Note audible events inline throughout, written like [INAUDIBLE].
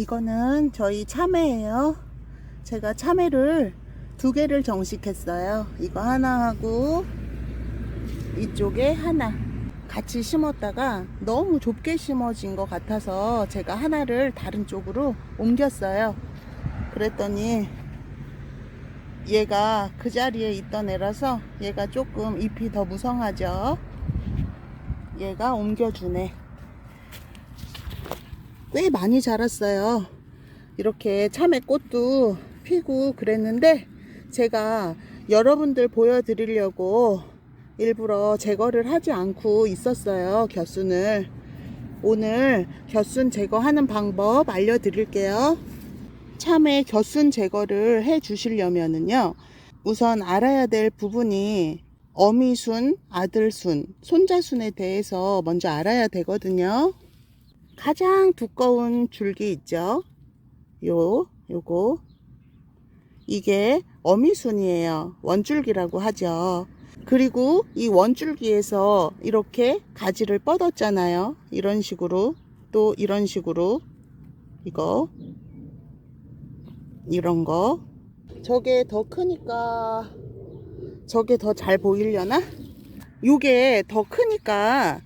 이거는 저희 참외예요. 제가 참외를 두 개를 정식했어요. 이거 하나 하고 이쪽에 하나 같이 심었다가 너무 좁게 심어진 것 같아서 제가 하나를 다른 쪽으로 옮겼어요. 그랬더니 얘가 그 자리에 있던 애라서 얘가 조금 잎이 더 무성하죠. 얘가 옮겨주네. 꽤 많이 자랐어요. 이렇게 참외 꽃도 피고 그랬는데 제가 여러분들 보여드리려고 일부러 제거를 하지 않고 있었어요. 겨순을. 오늘 겨순 제거하는 방법 알려드릴게요. 참외 겨순 제거를 해 주시려면은요. 우선 알아야 될 부분이 어미순, 아들순, 손자순에 대해서 먼저 알아야 되거든요. 가장 두꺼운 줄기 있죠? 요, 요거. 이게 어미순이에요. 원줄기라고 하죠. 그리고 이 원줄기에서 이렇게 가지를 뻗었잖아요. 이런 식으로. 또 이런 식으로. 이거. 이런 거. 저게 더 크니까 저게 더 잘 보이려나? 요게 더 크니까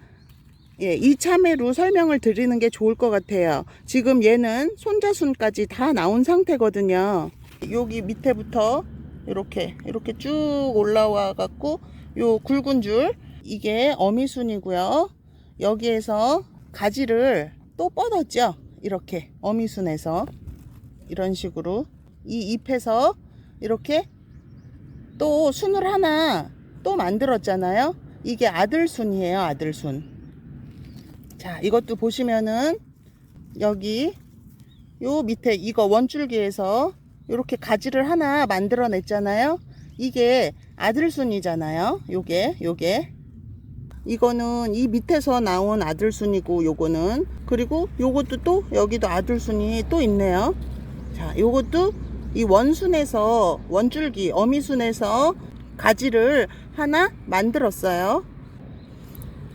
예, 이참외로 설명을 드리는 게 좋을 것 같아요. 지금 얘는 손자순까지 다 나온 상태거든요. 여기 밑에부터 이렇게 이렇게 쭉 올라와 갖고 요 굵은 줄 이게 어미순이고요. 여기에서 가지를 또 뻗었죠. 이렇게 어미순에서 이런 식으로 이 잎에서 이렇게 또 순을 하나 또 만들었잖아요. 이게 아들순이에요. 아들순. 자, 이것도 보시면은 여기 요 밑에 이거 원줄기에서 이렇게 가지를 하나 만들어 냈잖아요. 이게 아들순이잖아요. 요게 요게 이거는 이 밑에서 나온 아들순이고 요거는 그리고 요것도 또 여기도 아들순이 또 있네요. 자, 요것도 이 원순에서 원줄기 어미순에서 가지를 하나 만들었어요.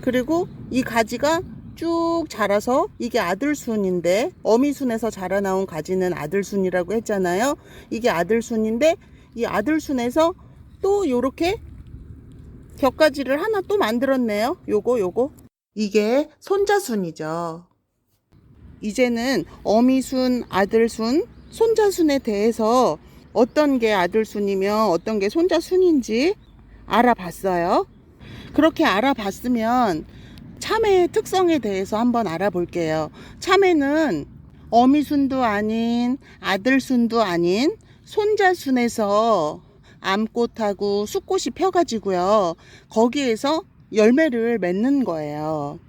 그리고 이 가지가 쭉 자라서 이게 아들순인데 어미순에서 자라 나온 가지는 아들순이라고 했잖아요. 이게 아들순인데 이 아들순에서 또 요렇게 격가지를 하나 또 만들었네요. 요거 요거 이게 손자순이죠. 이제는 어미순, 아들순, 손자순에 대해서 어떤 게 아들순이며 어떤 게 손자순인지 알아봤어요. 그렇게 알아봤으면 참외의 특성에 대해서 한번 알아볼게요. 참외는 어미순도 아닌 아들순도 아닌 손자순에서 암꽃하고 숫꽃이 펴가지고요. 거기에서 열매를 맺는 거예요.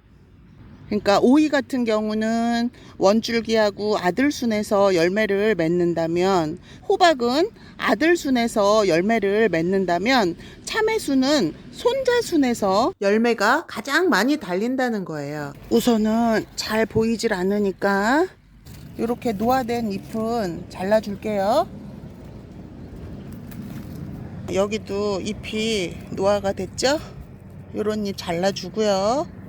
그러니까 오이 같은 경우는 원줄기하고 아들순에서 열매를 맺는다면 호박은 아들순에서 열매를 맺는다면 참외순은 손자순에서 열매가 가장 많이 달린다는 거예요. 우선은 잘 보이질 않으니까 이렇게 노화된 잎은 잘라줄게요. 여기도 잎이 노화가 됐죠? 요런 잎 잘라주고요.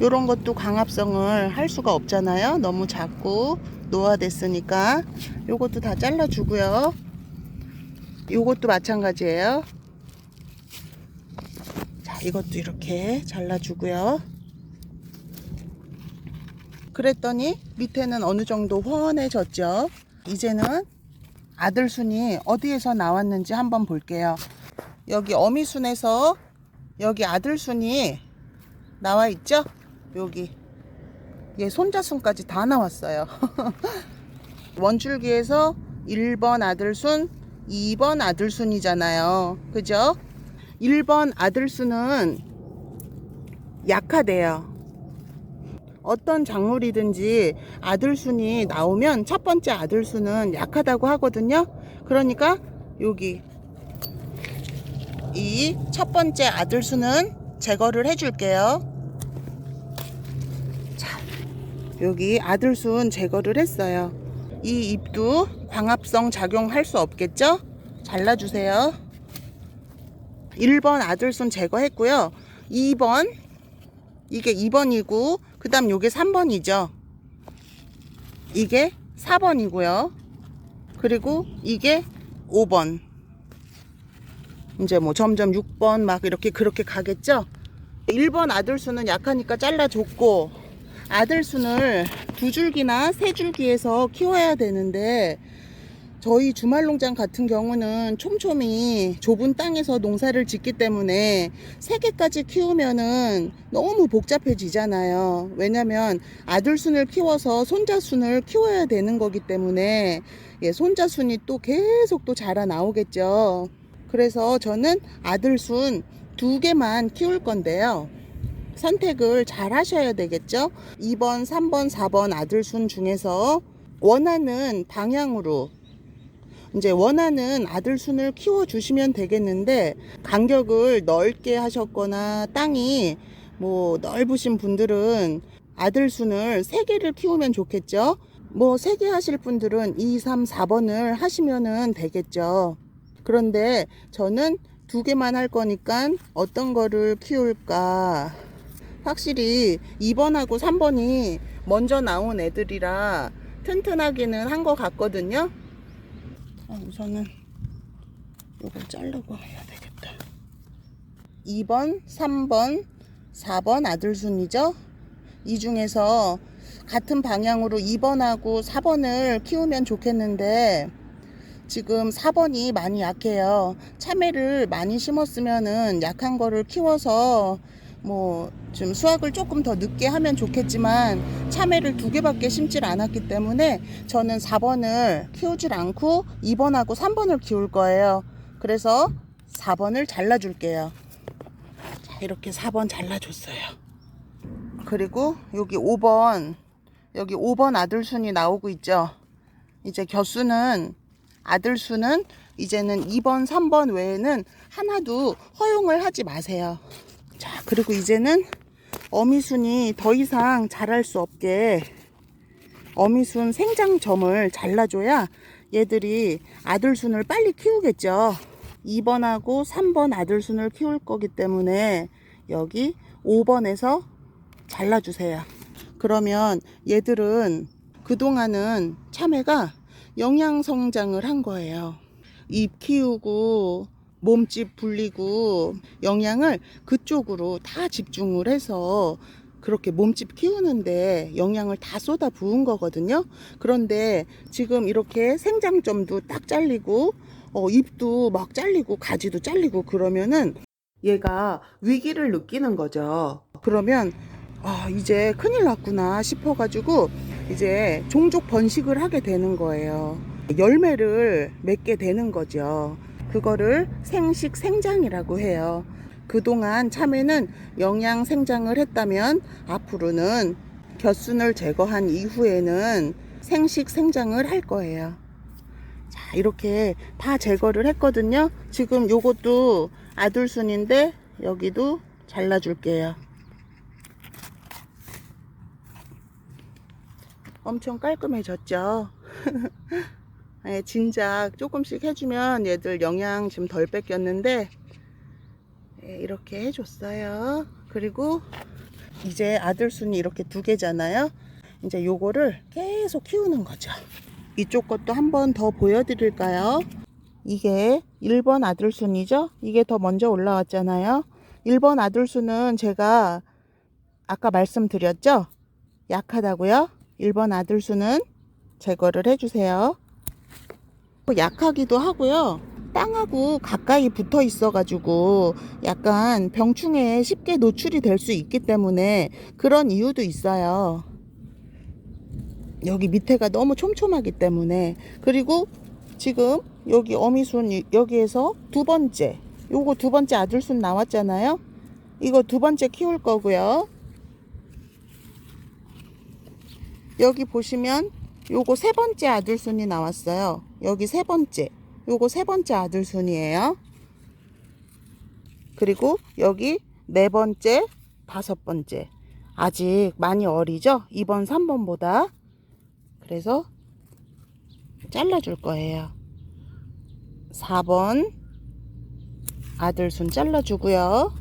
요런 것도 광합성을 할 수가 없잖아요. 너무 작고 노화됐으니까 요것도 다 잘라주고요. 요것도 마찬가지예요. 자, 이것도 이렇게 잘라주고요. 그랬더니 밑에는 어느 정도 훤해졌죠. 이제는 아들 순이 어디에서 나왔는지 한번 볼게요. 여기 어미 순에서 여기 아들 순이 나와 있죠? 여기 얘 손자순까지 다 나왔어요. [LAUGHS] 원줄기에서 1번 아들순, 2번 아들순이잖아요. 그죠? 1번 아들순은 약하대요. 어떤 작물이든지 아들순이 나오면 첫 번째 아들순은 약하다고 하거든요. 그러니까 여기 이 첫 번째 아들순은 제거를 해줄게요. 자, 여기 아들순 제거를 했어요. 이 잎도 광합성 작용할 수 없겠죠? 잘라주세요. 1번 아들순 제거했고요. 2번 이게 2번이고 그 다음 요게 3번이죠. 이게 4번이고요. 그리고 이게 5번. 이제 뭐 점점 6번 막 이렇게 그렇게 가겠죠? 1번 아들 수는 약하니까 잘라줬고 아들 순을 두 줄기나 세 줄기에서 키워야 되는데 저희 주말 농장 같은 경우는 촘촘히 좁은 땅에서 농사를 짓기 때문에 세 개까지 키우면은 너무 복잡해지잖아요. 왜냐면 아들 순을 키워서 손자 순을 키워야 되는 거기 때문에 예, 손자 순이 또 계속 또 자라 나오겠죠. 그래서 저는 아들 순 두 개만 키울 건데요. 선택을 잘 하셔야 되겠죠. 2번, 3번, 4번 아들 순 중에서 원하는 방향으로 이제 원하는 아들 순을 키워 주시면 되겠는데 간격을 넓게 하셨거나 땅이 뭐 넓으신 분들은 아들 순을 3개를 키우면 좋겠죠. 뭐 3개 하실 분들은 2, 3, 4번을 하시면은 되겠죠. 그런데 저는 두 개만 할 거니까 어떤 거를 키울까? 확실히 2번하고 3번이 먼저 나온 애들이라 튼튼하기는 한 것 같거든요. 아, 우선은 이걸 자르고 해야 되겠다. 2번, 3번, 4번 아들 순이죠. 이 중에서 같은 방향으로 2번하고 4번을 키우면 좋겠는데 지금 4번이 많이 약해요. 참외를 많이 심었으면은 약한 거를 키워서 뭐 좀 수확을 조금 더 늦게 하면 좋겠지만 참외를 두 개밖에 심질 않았기 때문에 저는 4번을 키우질 않고 2번하고 3번을 키울 거예요. 그래서 4번을 잘라줄게요. 자, 이렇게 4번 잘라줬어요. 그리고 여기 5번, 여기 5번 아들순이 나오고 있죠. 이제 겨수는 아들수는 이제는 2번, 3번 외에는 하나도 허용을 하지 마세요. 자, 그리고 이제는 어미순이 더 이상 자랄 수 없게 어미순 생장점을 잘라줘야 얘들이 아들순을 빨리 키우겠죠. 2번하고 3번 아들순을 키울 거기 때문에 여기 5번에서 잘라주세요. 그러면 얘들은 그동안은 참외가 영양 성장을 한 거예요. 잎 키우고 몸집 불리고 영양을 그쪽으로 다 집중을 해서 그렇게 몸집 키우는데 영양을 다 쏟아 부은 거거든요. 그런데 지금 이렇게 생장점도 딱 잘리고 어, 잎도 막 잘리고 가지도 잘리고 그러면은 얘가 위기를 느끼는 거죠. 그러면 아, 이제 큰일 났구나 싶어가지고 이제 종족 번식을 하게 되는 거예요. 열매를 맺게 되는 거죠. 그거를 생식 생장이라고 해요. 그동안 참외는 영양 생장을 했다면 앞으로는 곁순을 제거한 이후에는 생식 생장을 할 거예요. 자, 이렇게 다 제거를 했거든요. 지금 요것도 아들순인데 여기도 잘라줄게요. 엄청 깔끔해졌죠. [LAUGHS] 예, 진작 조금씩 해주면 얘들 영양 좀덜 뺏겼는데 예, 이렇게 해줬어요. 그리고 이제 아들 순이 이렇게 두 개잖아요. 이제 요거를 계속 키우는 거죠. 이쪽 것도 한 번 더 보여드릴까요? 이게 1번 아들 순이죠? 이게 더 먼저 올라왔잖아요. 1번 아들 순은 제가 아까 말씀드렸죠? 약하다고요? 1번 아들수는 제거를 해주세요. 약하기도 하고요. 땅하고 가까이 붙어 있어가지고 약간 병충해에 쉽게 노출이 될 수 있기 때문에 그런 이유도 있어요. 여기 밑에가 너무 촘촘하기 때문에 그리고 지금 여기 어미순 여기에서 두 번째 요거 두 번째 아들순 나왔잖아요. 이거 두 번째 키울 거고요. 여기 보시면 요거 세 번째 아들순이 나왔어요. 여기 세 번째. 요거 세 번째 아들 순이에요. 그리고 여기 네 번째, 다섯 번째. 아직 많이 어리죠? 2번, 3번보다. 그래서 잘라줄 거예요. 4번 아들 순 잘라주고요.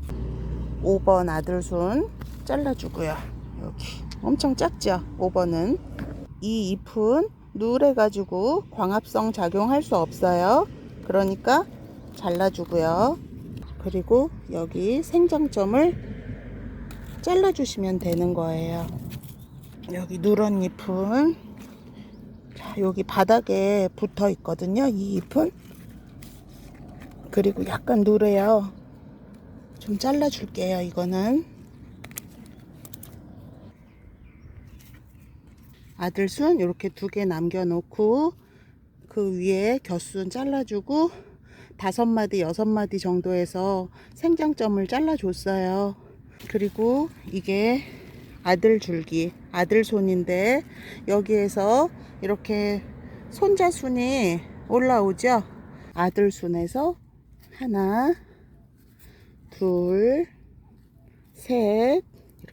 5번 아들 순 잘라주고요. 여기. 엄청 작죠? 5번은. 이 잎은 누래 가지고 광합성 작용할 수 없어요. 그러니까 잘라주고요. 그리고 여기 생장점을 잘라주시면 되는 거예요. 여기 누런 잎은 자, 여기 바닥에 붙어 있거든요. 이 잎은 그리고 약간 누래요. 좀 잘라줄게요. 이거는 아들순 이렇게 두 개 남겨놓고 그 위에 곁순 잘라주고 다섯 마디 여섯 마디 정도에서 생장점을 잘라줬어요. 그리고 이게 아들 줄기 아들 손인데 여기에서 이렇게 손자순이 올라오죠. 아들 순에서 하나, 둘, 셋,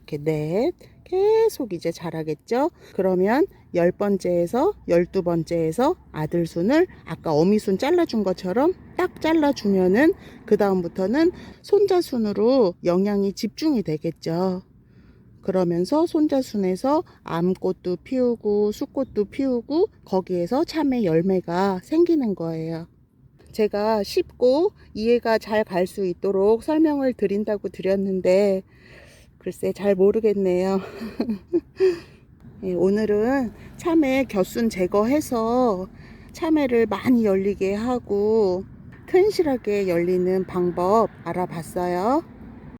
이렇게 넷, 계속 이제 자라겠죠? 그러면 열 번째에서 열두 번째에서 아들 순을 아까 어미 순 잘라준 것처럼 딱 잘라주면은 그 다음부터는 손자 순으로 영양이 집중이 되겠죠. 그러면서 손자 순에서 암꽃도 피우고 숫꽃도 피우고 거기에서 참외 열매가 생기는 거예요. 제가 쉽고 이해가 잘 갈 수 있도록 설명을 드린다고 드렸는데 글쎄 잘 모르겠네요. [LAUGHS] 예, 오늘은 참외 곁순 제거해서 참외를 많이 열리게 하고 튼실하게 열리는 방법 알아봤어요.